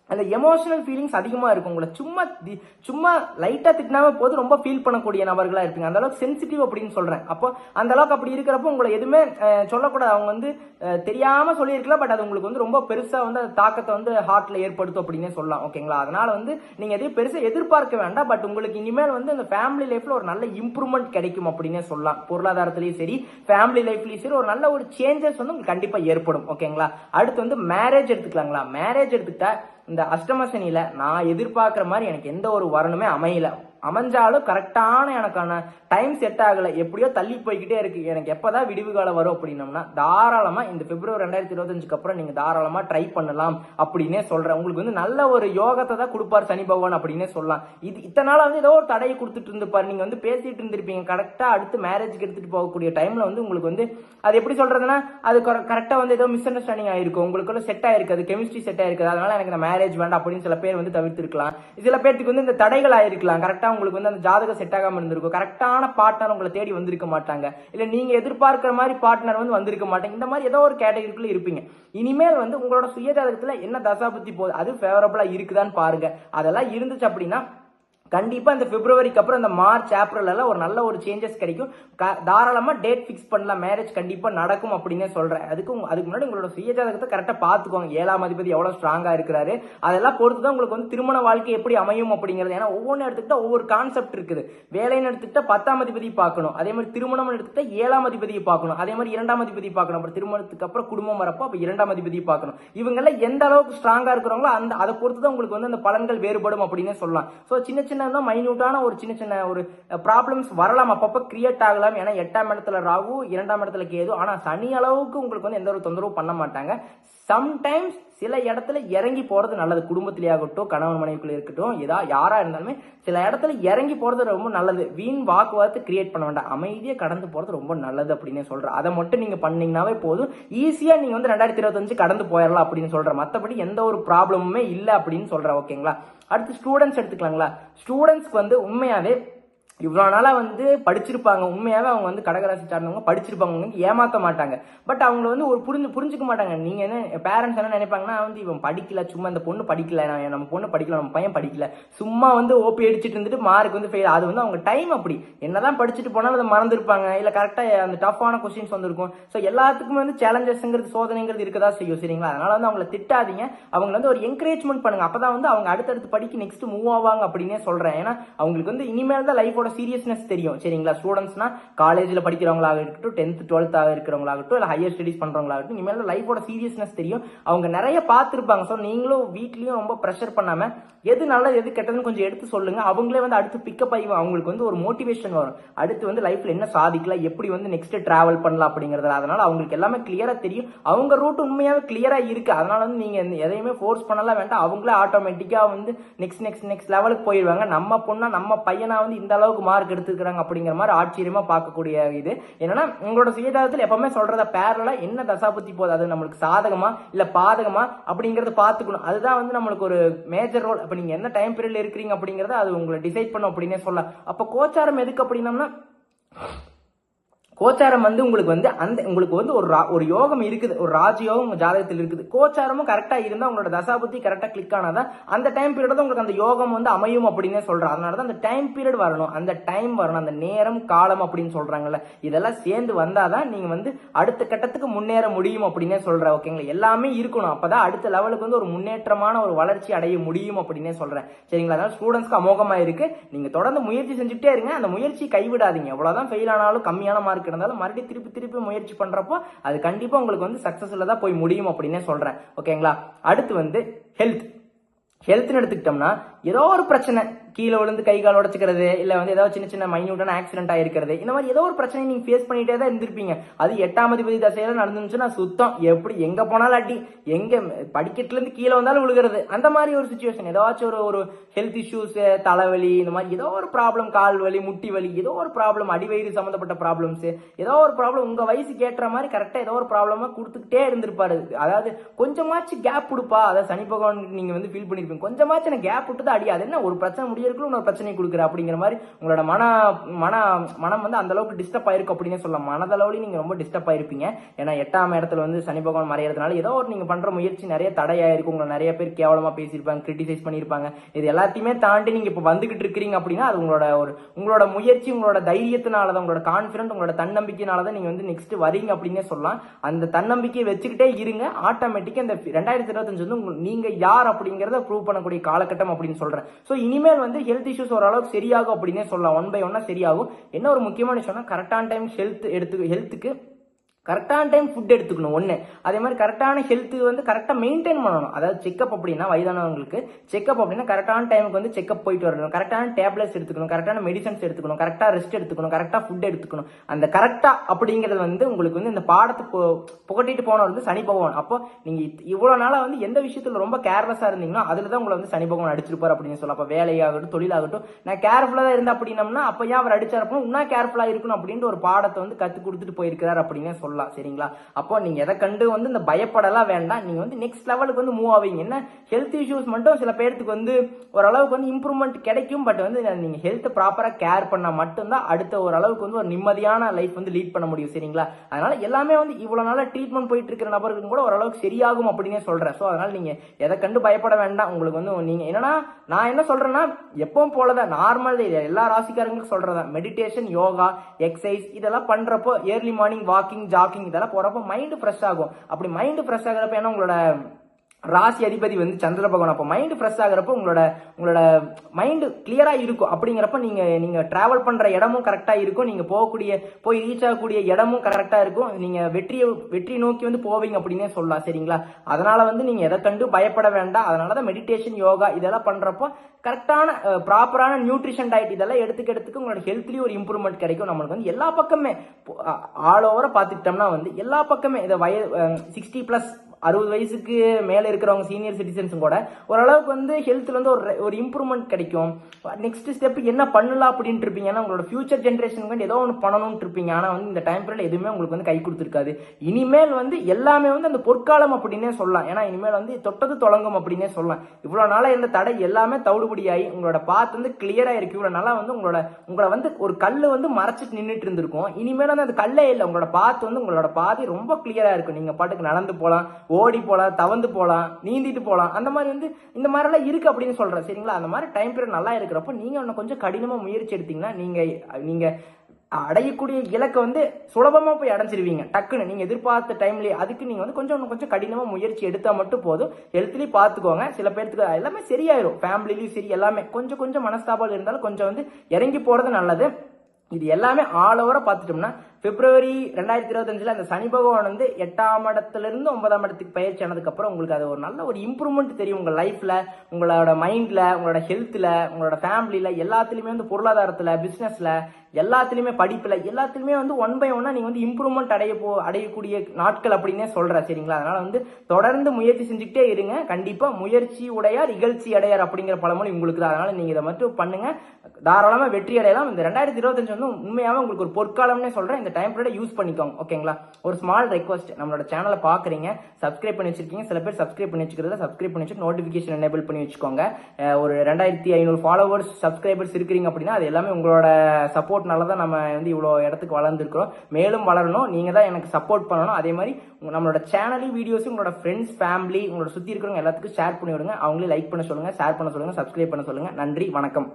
அந்த எமோஷனல் ஃபீலிங்ஸ் அதிகமாக இருக்கும் உங்களை. சும்மா தி- சும்மா லைட்டாக திட்டினாவே போது ரொம்ப ஃபீல் பண்ணக்கூடிய நபர்களாக இருப்பீங்க. அந்த அளவுக்கு சென்சிட்டிவ் அப்படின்னு சொல்கிறேன் அப்போ அந்த அளவுக்கு அப்படி இருக்கிறப்போ உங்களை எதுவுமே சொல்லக்கூடாது. அவங்க வந்து தெரியாமல் சொல்லியிருக்கலாம். பட் அது உங்களுக்கு வந்து ரொம்ப பெருசாக வந்து அது தாக்கத்தை வந்து ஹார்ட்டில் ஏற்படுத்தும் அப்படின்னே சொல்லலாம். ஓகேங்களா அதனால் வந்து நீங்கள் எதையும் பெருசாக எதிர்பார்க்க வேண்டாம். பட் உங்களுக்கு இனிமேல் வந்து அந்த ஃபேமிலி லைஃப்பில் ஒரு நல்ல இம்ப்ரூவ்மெண்ட் கிடைக்கும் அப்படின்னே சொல்லலாம். பொருளாதாரத்துலேயும் சரி ஃபேமிலி லைஃப்லையும் சரி ஒரு நல்ல ஒரு சேஞ்சஸ் வந்து உங்களுக்கு கண்டிப்பாக ஏற்படும். ஓகேங்களா அடுத்து வந்து மேரேஜ் எடுத்துக்கலாங்களா? மேரேஜ் எடுத்துக்கிட்டா இந்த அஷ்டமசனியில் நான் எதிர்பார்க்குற மாதிரி எனக்கு எந்த ஒரு வரணுமே அமையலை. அமைஞ்சாலும் கரெக்டான எனக்கான டைம் செட் ஆகலை. எப்படியோ தள்ளி போய்கிட்டே இருக்கு. எனக்கு எப்போதான் விடிவு காலம் வரும் அப்படின்னம்னா தாராளமாக இந்த பிப்ரவரி ரெண்டாயிரத்தி இருபத்தஞ்சுக்கு அப்புறம் நீங்கள் தாராளமாக ட்ரை பண்ணலாம் அப்படின்னே சொல்கிறேன் உங்களுக்கு வந்து நல்ல ஒரு யோகத்தை தான் கொடுப்பார் சனி பகவான் அப்படின்னே சொல்லலாம். இது இத்தனை நாள் வந்து ஏதோ ஒரு தடையை கொடுத்துட்டு இருந்துப்பார். நீங்கள் வந்து பேசிட்டு இருந்திருப்பீங்க. கரெக்டாக அடுத்து மேரேஜுக்கு எடுத்துகிட்டு போகக்கூடிய டைமில் வந்து உங்களுக்கு வந்து அது எப்படி சொல்கிறதுனா அது கரெக்டாக வந்து ஏதோ மிஸ் அண்டர்ஸ்டாண்டிங் ஆயிருக்கும் உங்களுக்குள்ள செட் ஆயிருக்காது கெமிஸ்ட்ரி செட் ஆகிருக்குது அதனால எனக்கு இந்த மேரேஜ் வேண்டாம் அப்படின்னு சில பேர் வந்து தவிர்த்துருக்கலாம். சில பேர்த்துக்கு வந்து இந்த தடைகள் ஆயிருக்கலாம். கரெக்டாக கரெக்டாக உங்களுக்கு வந்து அந்த ஜாதகம் செட் ஆகாமல் இருந்திருக்கும். கரெக்டான பார்ட்னர் உங்களை தேடி வந்திருக்க மாட்டாங்க. இல்ல நீங்க எதிர்பார்க்கிற மாதிரி பார்ட்னர் வந்து வந்திருக்க மாட்டாங்க. இந்த மாதிரி ஏதோ ஒரு கேட்டகரிக்குள்ள இருப்பீங்க. இனிமேல் வந்து உங்களோட சுய ஜாதகத்தில் என்ன தசாபுத்தி போகுது அது ஃபேவரபுளாக இருக்குதான்னு பாருங்க. அதெல்லாம் இருந்துச்சு அப்படின்னா கண்டிப்பாக இந்த பிப்ரவரிக்கு அப்புறம் இந்த மார்ச் ஏப்ரல் எல்லாம் ஒரு நல்ல ஒரு சேஞ்சஸ் கிடைக்கும். க- டேட் ஃபிக்ஸ் பண்ணலாம். மேரேஜ் கண்டிப்பாக நடக்கும் அப்படின்னே சொல்கிறேன் அதுக்கு அதுக்கு முன்னாடி உங்களோட சுய ஜாதகத்தை கரெக்டாக பார்த்துக்கோங்க. ஏழாம் அதிபதி எவ்வளோ ஸ்ட்ராங்காக இருக்கிறாரு. அதெல்லாம் பொறுத்து தான் உங்களுக்கு வந்து திருமண வாழ்க்கை எப்படி அமையும் அப்படிங்கிறது. ஏன்னா ஒவ்வொன்று எடுத்துக்கிட்டால் ஒவ்வொரு கான்செப்ட் இருக்குது. வேலைன்னு எடுத்துக்கிட்டால் பத்தாம் அதிபதி பார்க்கணும். அதே மாதிரி திருமணம் எடுத்துக்கிட்டால் ஏழாம் அதிபதியை பார்க்கணும். அதே மாதிரி இரண்டாம் அதிபதி பார்க்கணும். அப்புறம் திருமணத்துக்கு அப்புறம் குடும்பம் வரப்போ அப்போ இரண்டாம் அதிபதி பார்க்கணும். இவங்கெல்லாம் எந்த அளவுக்கு ஸ்ட்ராங்காக இருக்கிறாங்களோ அந்த அதை பொறுத்து தான் உங்களுக்கு வந்து அந்த பலன்கள் வேறுபடும் அப்படின்னே சொல்லலாம். ஸோ சின்ன சின்ன மைன்யூட்டான ஒரு சின்ன சின்ன ஒரு ப்ராப்ளம்ஸ் வரலாம். அப்பப்போ கிரியேட் ஆகலாம். ஏன்னா எட்டாம் இடத்துல ராகு இரண்டாம் இடத்துல கேது. ஆனால் சனி அளவுக்கு உங்களுக்கு வந்து எந்த ஒரு தொந்தரவும் பண்ண மாட்டாங்க. சம்டைம்ஸ் சில இடத்துல இறங்கி போகிறது நல்லது. குடும்பத்திலே ஆகட்டும் கணவன் மனைவிக்குள்ள இருக்கட்டும் ஏதா யாராக இருந்தாலுமே சில இடத்துல இறங்கி போகிறது ரொம்ப நல்லது. வீண் வாக்குவாதத்தை கிரியேட் பண்ண வேண்டாம். அமைதியாக கடந்து போகிறது ரொம்ப நல்லது அப்படின்னு சொல்கிறேன் அதை மட்டும் நீங்கள் பண்ணீங்கன்னாவே போதும். ஈஸியாக நீங்கள் வந்து ரெண்டாயிரத்தி இருபத்தஞ்சு கடந்து போயிடலாம் அப்படின்னு சொல்கிறேன் மற்றபடி எந்த ஒரு ப்ராப்ளமுமே இல்லை அப்படின்னு சொல்கிறேன் ஓகேங்களா அடுத்து ஸ்டூடெண்ட்ஸ் எடுத்துக்கலாங்களா? ஸ்டூடெண்ட்ஸ்க்கு வந்து உண்மையாவே இவ்வளோ நாளாக வந்து படிச்சிருப்பாங்க. உண்மையாகவே அவங்க வந்து கடகராசி சார்ந்தவங்க படிச்சிருப்பாங்க. வந்து ஏமாற்ற மாட்டாங்க. பட் அவங்கள வந்து ஒரு புரிஞ்சு புரிஞ்சுக்க மாட்டாங்க. நீங்கள் என்ன பேரண்ட்ஸ் என்ன நினைப்பாங்கன்னா வந்து இவன் படிக்கல சும்மா இந்த பொண்ணு படிக்கல நம்ம பொண்ணு படிக்கல நம்ம பையன் படிக்கல. சும்மா வந்து ஓபி அடிச்சிட்டு இருந்துட்டு மார்க் வந்து ஃபெயில் அது வந்து அவங்க டைம் அப்படி. என்னதான் படிச்சுட்டு போனாலும் அதை மறந்துருப்பாங்க. இல்லை கரெக்டாக அந்த டஃப்பான கொஸ்டின்ஸ் வந்திருக்கும். ஸோ எல்லாத்துக்குமே வந்து சேலஞ்சஸ்ங்கிறது சோதனைங்கிறது இருக்கதா செய்யும் சரிங்களா? அதனால வந்து அவங்கள திட்டாதீங்க. அவங்கள வந்து ஒரு என்கரேஜ்மெண்ட் பண்ணுங்க. அப்போ தான் வந்து அவங்க அடுத்தடுத்து படிக்க நெக்ஸ்ட் மூவ் ஆவாங்க அப்படின்னே சொல்கிறேன் ஏன்னா அவங்களுக்கு வந்து இனிமேல் தான் லைஃபோட சீரியஸ்னஸ் தெரியும். சரிங்களா ஸ்டூடெண்ட்ஸ்னா காலேஜில் படிக்கிறவங்களாக இருக்கட்டும் டென்த் டுவெல்த்தாக இருக்கிறவங்களாகட்டும் இல்லை ஹையர் ஸ்டடிஸ் பண்ணுறவங்களாகட்டும் இனிமேல் லைஃபோட சீரியஸ்னஸ் தெரியும். அவங்க நிறைய பார்த்துருப்பாங்க. ஸோ நீங்களும் வீட்லேயும் ரொம்ப ப்ரெஷர் பண்ணாமல் எது நல்லது எது கெட்டதுன்னு கொஞ்சம் எடுத்து சொல்லுங்கள் அவங்களே வந்து அடுத்து பிக்கப் ஆகி அவங்களுக்கு வந்து ஒரு மோட்டிவேஷன் வரும். அடுத்து வந்து லைஃப்பில் என்ன சாதிக்கலாம் எப்படி வந்து நெக்ஸ்ட் ட்ராவல் பண்ணலாம் அப்படிங்கிறது அதனால் அவங்களுக்கு எல்லாமே கிளியராக தெரியும். அவங்க ரூட் உண்மையாகவே கிளியராக இருக்குது அதனால் வந்து நீங்கள் எந்த- எதையுமே ஃபோர்ஸ் பண்ணலாம் வேண்டாம். அவங்களே ஆட்டோமேட்டிக்காக வந்து நெக்ஸ்ட் நெக்ஸ்ட் நெக்ஸ்ட் லெவலுக்கு போயிடுவாங்க நம்ம பொண்ணாக நம்ம பையனாக வந்து இந்த அளவுக்கு மார்க் எடுத்துக்கிறாங்க அப்படிங்கிற மாதிரி ஆச்சரியமா பார்க்கக்கூடிய இது. என்னன்னா உங்களோட சுயஜாதத்தில் எப்பவுமே சொல்றத பேரலா என்ன தசாபுத்தி போகுது? அது நம்மளுக்கு சாதகமா இல்ல பாதகமா அப்படிங்கறத பாத்துக்கணும் அதுதான் வந்து நம்மளுக்கு ஒரு மேஜர் ரோல் அப்ப நீங்க என்ன டைம் பீரியட்ல இருக்கிறீங்க அப்படிங்கறத அது உங்களை டிசைட் பண்ணும் அப்படின்னே சொல்லலாம். அப்ப கோச்சாரம் எதுக்கு அப்படின்னம்னா கோச்சாரம் வந்து உங்களுக்கு வந்து அந்த உங்களுக்கு வந்து ஒரு ரா- ஒரு யோகம் இருக்குது ஒரு ராஜயோகம் உங்க ஜாதகத்தில் இருக்குது. கோச்சாரமும் கரெக்டா இருந்தா உங்களோட தசாபுத்தி கரெக்டா கிளிக் ஆனாதான் அந்த டைம் பீரியட் தான் உங்களுக்கு அந்த யோகம் வந்து அமையும் அப்படின்னே சொல்றேன் அதனால தான் அந்த டைம் பீரியட் வரணும். அந்த டைம் வரணும் அந்த நேரம் காலம் அப்படின்னு சொல்றாங்கல்ல. இதெல்லாம் சேர்ந்து வந்தாதான் நீங்க வந்து அடுத்த கட்டத்துக்கு முன்னேற முடியும் அப்படின்னே சொல்றேன் ஓகேங்களா எல்லாமே இருக்கணும். அப்பதான் அடுத்த லெவலுக்கு வந்து ஒரு முன்னேற்றமான ஒரு வளர்ச்சி அடைய முடியும் அப்படின்னே சொல்றேன். சரிங்களா? அதனால ஸ்டூடெண்ட்ஸ்க்கு அமோகமா இருக்கு. நீங்க தொடர்ந்து முயற்சி செஞ்சுட்டே இருங்க. அந்த முயற்சி கைவிடாதீங்க. எவ்வளவுதான் ஃபெயில் ஆனாலும் கம்மியான மார்க் இருந்தாலும் மறுபடியும் திருப்பி திருப்பி முயற்சி பண்றப்போ அது கண்டிப்பா உங்களுக்கு வந்து சக்சஸ்ஃபுல்லா தான் போய் முடியும் அப்படின்னே சொல்றேன். ஓகேங்களா அடுத்து வந்து ஹெல்த் ஹெல்த்னு எடுத்துக்கிட்டோம்னா ஏதோ ஒரு பிரச்சனை. கீழே விழுந்து கை கால் உடச்சிக்கிறது இல்ல வந்து ஏதாவது சின்ன சின்ன மைன்யூட்டான ஆக்சிடென்ட் ஆயிருக்கிறது. இந்த மாதிரி ஏதோ ஒரு பிரச்சனை நீங்க ஃபேஸ் பண்ணிட்டே தான் இருந்திருப்பீங்க. அது எட்டாம் அதிபதி தசையில நடந்துச்சுன்னா சுத்தம். எப்படி எங்க போனாலும் அடி எங்க படிக்கட்டுல இருந்து கீழே வந்தாலும் விழுகிறது. அந்த மாதிரி ஒரு சுச்சுவேஷன் ஏதாச்சும் ஒரு ஒரு ஹெல்த் இஷ்யூஸ் தலைவலி இந்த மாதிரி ஏதோ ஒரு ப்ராப்ளம் கால் வலி முட்டி வலி ஏதோ ஒரு ப்ராப்ளம் அடிவயிறு சம்பந்தப்பட்ட ப்ராப்ளம்ஸ் ஏதோ ஒரு ப்ராப்ளம் உங்க வயசுக்கு ஏற்ற மாதிரி கரெக்டா ஏதோ ஒரு ப்ராப்ளமாக கொடுத்துக்கிட்டே இருந்திருப்பாரு. அதாவது கொஞ்சமாச்சும் கேப் கொடுப்பா. அதாவது சனி பகவான் நீங்க வந்து ஃபீல் பண்ணிருப்பீங்க. கொஞ்சமாச்சும் எனக்கு கேப் விட்டு தான் அடி. அது என்ன ஒரு பிரச்சனை ஊழியர்களும் உனக்கு பிரச்சனை கொடுக்குற அப்படிங்கிற மாதிரி உங்களோட மன மன மனம் வந்து அந்த அளவுக்கு டிஸ்டர்ப் ஆயிருக்கும் அப்படின்னு சொல்லலாம். மனதளவுலையும் நீங்க ரொம்ப டிஸ்டர்ப் ஆயிருப்பீங்க. ஏன்னா எட்டாம் இடத்துல வந்து சனி பகவான் மறையறதுனால ஏதோ ஒரு நீங்க பண்ற முயற்சி நிறைய தடையாயிருக்கும் உங்களை நிறைய பேர் கேவலமா பேசியிருப்பாங்க கிரிட்டிசைஸ் பண்ணியிருப்பாங்க. இது எல்லாத்தையுமே தாண்டி நீங்க இப்ப வந்துகிட்டு இருக்கிறீங்க அப்படின்னா அது உங்களோட ஒரு உங்களோட முயற்சி உங்களோட தைரியத்தினால தான் உங்களோட கான்பிடன்ட் உங்களோட தன்னம்பிக்கையினால தான் நீங்க வந்து நெக்ஸ்ட் வரீங்க அப்படின்னே சொல்லலாம். அந்த தன்னம்பிக்கையை வச்சுக்கிட்டே இருங்க. ஆட்டோமேட்டிக்கா இந்த ரெண்டாயிரத்தி இருபத்தஞ்சு வந்து உங்க- நீங்க யார் அப்படிங்கறத ப்ரூவ் பண்ணக்கூடிய காலகட்டம் அப்படின்னு சொல்றேன். சோ இனிமேல் வந்து ஹெல்த் இஷ்யூஸ் ஓரளவுக்கு சரியாகும் அப்படின்னே சொல்லலாம். ஒன் பை ஒன்னா சரியாகும். என்ன ஒரு முக்கியமான விஷயம்னா கரெக்டான டைம் ஹெல்த் எடுத்து ஹெல்த்துக்கு கரெக்டான டைம் ஃபுட் எடுத்துக்கணும் ஒன்று அதே மாதிரி கரெக்டான ஹெல்த் வந்து கரெக்டாக மெயின்டைன் பண்ணணும். அதாவது செக்அப் அப்படின்னா வயதானவங்களுக்கு செக்அப் அப்படின்னா கரெக்டான டைமுக்கு வந்து செக்அப் போயிட்டு வரணும். கரெக்டான டேப்லெட்ஸ் எடுத்துக்கணும் கரெக்டான மெடிசன்ஸ் எடுத்துக்கணும் கரெக்டாக ரெஸ்ட் எடுத்துக்கணும் கரெக்டாக ஃபுட் எடுத்துக்கணும். அந்த கரெக்டாக அப்படிங்கிறது வந்து உங்களுக்கு வந்து இந்த பாடத்தை பு- புகட்டிட்டு போனவர் வந்து சனி பகவான். அப்போ நீங்கள் இவ்வளோ நாளாக வந்து எந்த விஷயத்தில் ரொம்ப கேர்லெஸ்ஸாக இருந்தீங்கன்னா அதில் தான் உங்களை வந்து சனி பகவான் அடிச்சிருப்பார் அப்படின்னு சொல்லலாம். அப்போ வேலையாகட்டும் தொழிலாகட்டும் நான் கேர்ஃபுல்லாக தான் இருந்தேன் அப்படின்னம்னா அப்போ ஏன் அவர் அடிச்சார்? அப்படின்னா இன்னும் கேர்ஃபுல்லாக இருக்கணும் அப்படின்ற ஒரு பாடத்தை வந்து கற்றுக் கொடுத்துட்டு போயிருக்கிறார் அப்படின்னே சொல்லலாம். சொல்லலாம் சரிங்களா? அப்போ நீங்க எதை கண்டு வந்து இந்த பயப்படலாம் வேண்டாம். நீங்க வந்து நெக்ஸ்ட் லெவலுக்கு வந்து மூவ் ஆவீங்க. என்ன? ஹெல்த் இஷ்யூஸ் மட்டும் சில பேர்த்துக்கு வந்து ஓரளவுக்கு வந்து இம்ப்ரூவ்மெண்ட் கிடைக்கும். பட் வந்து நீங்க ஹெல்த் ப்ராப்பரா கேர் பண்ணா மட்டும்தான் அடுத்த ஓரளவுக்கு வந்து ஒரு நிம்மதியான லைஃப் வந்து லீட் பண்ண முடியும் சரிங்களா? அதனால எல்லாமே வந்து இவ்வளவு நாளா ட்ரீட்மெண்ட் போயிட்டு இருக்கிற நபருக்கு கூட ஓரளவுக்கு சரியாகும் அப்படின்னே சொல்றேன். ஸோ அதனால நீங்க எதை கண்டு பயப்பட வேண்டாம். உங்களுக்கு வந்து நீங்க என்னன்னா நான் என்ன சொல்றேன்னா எப்பவும் போலதான் நார்மல் எல்லா ராசிக்காரங்களுக்கும் சொல்றதான் மெடிடேஷன் யோகா எக்ஸசைஸ் இதெல்லாம் பண்றப்போ ஏர்லி மார்னிங் வாக்கிங் வாக்கிங் இதெல்லாம் போறப்போ மைண்டு ஃப்ரெஷ் ஆகும். அப்படி மைண்ட் ஃப்ரெஷ் ஆகிறப்ப ஏன்னா உங்களோட ராசி அதிபதி வந்து சந்திர பகவான். அப்போ மைண்ட் ஃப்ரெஷ் ஆகிறப்போ உங்களோட உங்களோட மைண்டு கிளியராக இருக்கும். அப்படிங்கிறப்ப நீங்கள் நீங்கள் ட்ராவல் பண்ணுற இடமும் கரெக்டாக இருக்கும். நீங்கள் போகக்கூடிய போய் ரீச் ஆகக்கூடிய இடமும் கரெக்டாக இருக்கும். நீங்கள் வெற்றியை வெற்றி நோக்கி வந்து போவீங்க அப்படின்னே சொல்லலாம். சரிங்களா? அதனால் வந்து நீங்கள் எதை கண்டு பயப்பட வேண்டாம். அதனால தான் மெடிடேஷன் யோகா இதெல்லாம் பண்ணுறப்போ கரெக்டான ப்ராப்பரான நியூட்ரிஷன் டயட் இதெல்லாம் எடுத்துக்க எடுத்துக்க உங்களோட ஹெல்த்லேயும் ஒரு இம்ப்ரூவ்மெண்ட் கிடைக்கும். நம்மளுக்கு வந்து எல்லா பக்கமே ஆல் ஓவராக பார்த்துக்கிட்டோம்னா வந்து எல்லா பக்கமே இதை வய சிக்ஸ்டி ப்ளஸ் அறுபது வயசுக்கு மேலே இருக்கிறவங்க சீனியர் சிட்டிசன்ஸும் கூட ஓரளவுக்கு வந்து ஹெல்த்தில் வந்து ஒரு ஒரு இம்ப்ரூவ்மெண்ட் கிடைக்கும். நெக்ஸ்ட் ஸ்டெப் என்ன பண்ணலாம் அப்படின்ட்டு இருப்பீங்க ஏன்னா உங்களோட ஃபியூச்சர் ஜென்ரேஷனுக்கு வந்து ஏதோ ஒன்று பண்ணணும்னு இருப்பீங்க. ஆனால் வந்து இந்த டைம் பீரியட் எதுவுமே உங்களுக்கு வந்து கை கொடுத்துருக்காது. இனிமேல் வந்து எல்லாமே வந்து அந்த பொற்காலம் அப்படின்னே சொல்லலாம். ஏன்னா இனிமேல் வந்து தொட்டது தொடங்கும் அப்படின்னே சொல்லலாம். இவ்வளோ நாளாக இருந்த தடை எல்லாமே தவிடுபடியாகி உங்களோட பாத் வந்து கிளியராக இருக்கு இவ்வளோ நாளாக வந்து உங்களோட உங்களை வந்து ஒரு கல் வந்து மறைச்சிட்டு நின்றுட்டு இருந்திருக்கும். இனிமேல் வந்து அந்த கல்லே இல்லை. உங்களோட பாத் வந்து உங்களோட பாதி ரொம்ப கிளியராக இருக்கும். நீங்கள் பாட்டுக்கு நடந்து போகலாம். ஓடி போகலாம் தவந்து போகலாம் நீந்திட்டு போகலாம் அந்த மாதிரி வந்து இந்த மாதிரிலாம் இருக்கு அப்படின்னு சொல்கிறேன் சரிங்களா? அந்த மாதிரி டைம் பீரியட் நல்லா இருக்கிறப்ப நீங்கள் இன்னும் கொஞ்சம் கடினமாக முயற்சி எடுத்தீங்கன்னா நீங்கள் நீங்கள் அடையக்கூடிய இலக்கை வந்து சுலபமாக போய் அடைஞ்சிருவீங்க. டக்குன்னு நீங்கள் எதிர்பார்த்த டைம்லயே அதுக்கு நீங்கள் வந்து கொஞ்சம் இன்னும் கொஞ்சம் கடினமாக முயற்சி எடுத்தால் மட்டும் போதும். ஹெல்த்லேயும் பார்த்துக்கோங்க சில பேர்த்துக்கு எல்லாமே சரியாயிரும். ஃபேமிலிலையும் சரி எல்லாமே. கொஞ்சம் கொஞ்சம் மனஸ்தாபம் இருந்தாலும் கொஞ்சம் வந்து இறங்கி போகிறது நல்லது. இது எல்லாமே ஆல் ஓவராக பார்த்துட்டோம்னா பிப்ரவரி ரெண்டாயிரத்தி இருபத்தஞ்சில் அந்த சனி பகவான் வந்து எட்டாம் இடத்துலேருந்து ஒன்பதாம் இடத்துக்கு பயிற்சி ஆனதுக்கப்புறம் உங்களுக்கு அது ஒரு நல்ல ஒரு இம்ப்ரூவ்மெண்ட் தெரியும். உங்கள் லைஃப்பில் உங்களோட மைண்டில் உங்களோட ஹெல்த்தில் உங்களோட ஃபேமிலியில் எல்லாத்துலேயுமே வந்து பொருளாதாரத்தில் பிஸ்னஸில் எல்லாத்துலயுமே படிப்புல எல்லாத்துலயுமே வந்து ஒன் பை ஒன்னா நீங்க வந்து இம்ப்ரூவ்மெண்ட் அடைய போ அடையக்கூடிய நாட்கள் அப்படின்னே சொல்கிறேன் சரிங்களா? அதனால வந்து தொடர்ந்து முயற்சி செஞ்சுக்கிட்டே இருங்க. கண்டிப்பா முயற்சி உடையார் இகழ்ச்சி அடையார் அப்படிங்கிற பழமொழி உங்களுக்கு தான் அதனால நீங்க இதை மட்டும் பண்ணுங்க. தாராளமா வெற்றி அடையலாம். இந்த ரெண்டாயிரத்தி இருபத்தஞ்சு வந்து உண்மையாவே உங்களுக்கு ஒரு பொற்காலம்னே சொல்றேன். இந்த டைம் பீரியட் யூஸ் பண்ணிக்கோங்க ஓகேங்களா ஒரு ஸ்மால் ரெக்வஸ்ட் நம்மளோட சேனலை பாக்குறீங்க சப்ஸ்கிரைப் பண்ணி வச்சிருக்கீங்க. சில பேர் சப்ஸ்கிரைப் பண்ணி வச்சுக்கிறத சப்ஸ்கிரைப் பண்ணி வச்சு நோட்டிபிகேஷன் எனேபிள் பண்ணி வச்சுக்கோங்க. ஒரு ரெண்டாயிரத்தி ஐநூறு ஃபாலோவர்ஸ் சப்ஸ்கிரைபர்ஸ் இருக்கிறீங்க அப்படின்னா அது எல்லாமே உங்களோட சப்போர்ட் சப்போர்ட்னால தான் நம்ம வந்து இவ்வளோ இடத்துக்கு வளர்ந்துருக்குறோம். மேலும் வளரணும். நீங்கள் தான் எனக்கு சப்போர்ட் பண்ணணும். அதே மாதிரி நம்மளோட சேனலையும் வீடியோஸும் உங்களோட ஃப்ரெண்ட்ஸ் ஃபேமிலி உங்களோட சுற்றி இருக்கிறவங்க எல்லாத்துக்கும் ஷேர் பண்ணி விடுங்க அவங்களே லைக் பண்ண சொல்லுங்கள் ஷேர் பண்ண சொல்லுங்கள் சப்ஸ்கிரைப் பண்ண சொல்லுங்கள் நன்றி வணக்கம்.